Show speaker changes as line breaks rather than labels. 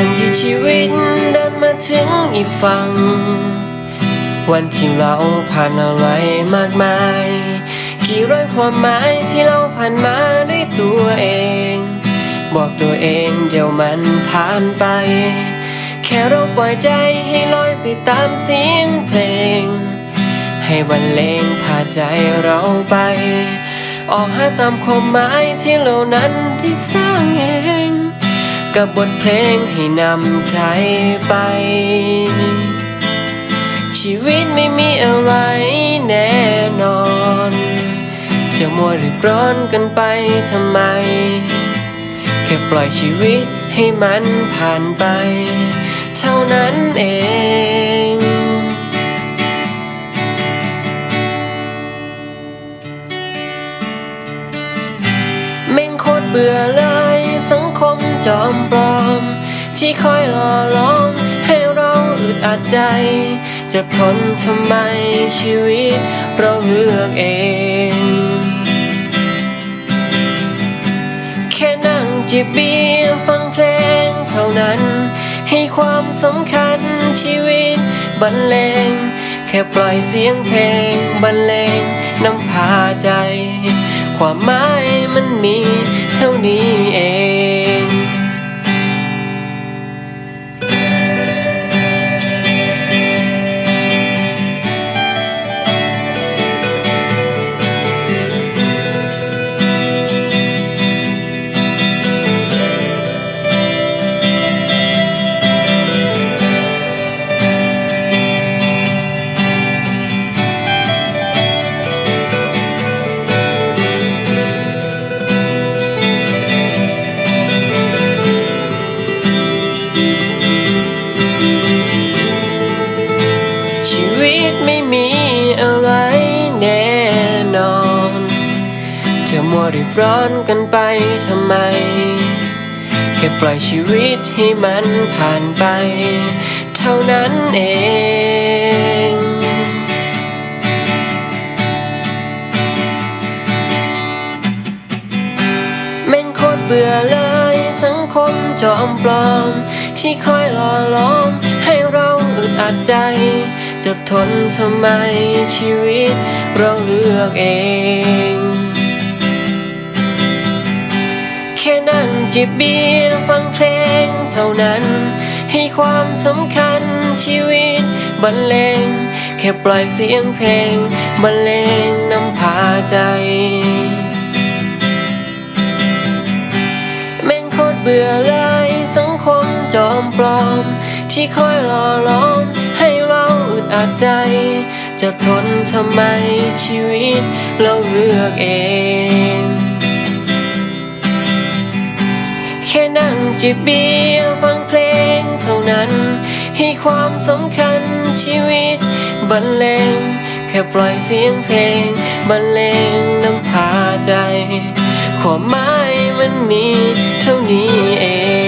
ันที่ชีวิตเดินมาถึงอีกฝั่ง วันที่เราผ่านอะไรมากมาย กี่ร้อยความหมายที่เราผ่านมาด้วยตัวเอง บอกตัวเองเดี๋ยวมันผ่านไป แค่เราปล่อยใจให้ลอยไปตามเสียงเพลง ให้บรรเลงพาใจเราไป ออกหาตามความหมายที่เรานั้นได้สร้างเอง กับบทเพลงให้นำใจไป ชีวิตไม่มีอะไรแน่นอน จะมัวรีบร้อนกันไปทำไม แค่ปล่อยชีวิตให้มันผ่านไป เท่านั้นเองแม่งโคตรเบื่อเลย จอมปลอม ที่คอยหล่อล้อมให้เราอึดอัดใจ จะทนทำไมชีวิตเราเลือกเอง แค่นั่งจิบเบียร์ฟังเพลงเท่านั้น ให้ความสำคัญชีวิตบรรเลง แค่ปล่อยเสียงเพลงบรรเลงนำพาใจ ความหมายมันมีเท่านี้เอง จะมัวรีบร้อนกันไปทำไม แค่ปล่อยชีวิตให้มันผ่านไป เท่านั้นเองแม่งโคตรเบื่อเลยสังคมจอมปลอม ที่คอยหล่อล้อมให้เราอึดอัดใจจะทนทำไมชีวิตเราเลือกเอง แค่นั่งจิบเบียร์ฟังเพลงเท่านั้น ให้ความสำคัญชีวิตบรรเลง แค่ปล่อยเสียงเพลงบรรเลงนำพาใจแม่งโคตรเบื่อเลยสังคมจอมปลอม ที่คอยหล่อล้อมให้เราอึดอัดใจ จะทนทำไมชีวิตเราเลือกเอง จิบเบียร์ฟังเพลงเท่านั้น ให้ความสำคัญชีวิตบรรเลงแค่ปล่อยเสียงเพลงบรรเลงน้ำพาใจ ความหมายมันมีเท่านี้เอง